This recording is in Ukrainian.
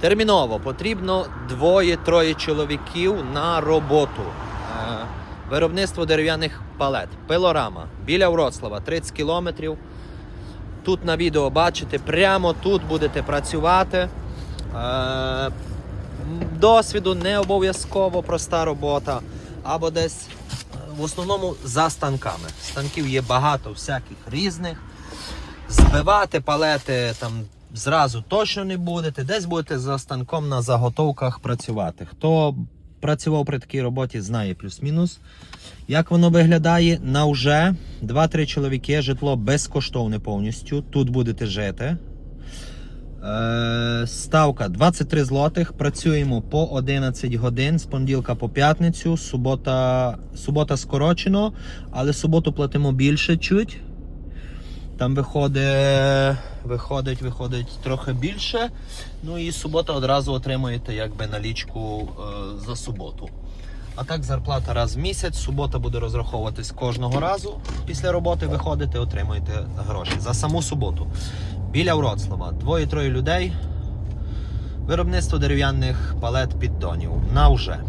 Терміново потрібно двоє-троє чоловіків на роботу. Е, Виробництво дерев'яних палет. Пилорама. Біля Вроцлава, 30 кілометрів. Тут на відео бачите, прямо тут будете працювати. Е, Досвіду не обов'язково проста робота, або десь е, в основному за станками. Станків є багато всяких різних. Збивати палети там зразу точно не будете. Десь будете за станком на заготовках працювати. Хто працював при такій роботі, знає плюс-мінус. Як воно виглядає? На вже 2-3 чоловіки, житло безкоштовне повністю. Тут будете жити. Е, ставка 23 злотих. Працюємо по 11 годин з понеділка по п'ятницю. Субота, субота скорочено, але суботу платимо більше чуть. Там виходить, виходить, виходить трохи більше. Ну і субота одразу отримуєте якби налічку е, за суботу. А так зарплата раз в місяць, субота буде розраховуватись кожного разу. Після роботи виходите, отримуєте гроші за саму суботу. Біля Вроцлава двоє-троє людей. Виробництво дерев'яних палет піддонів. На вже.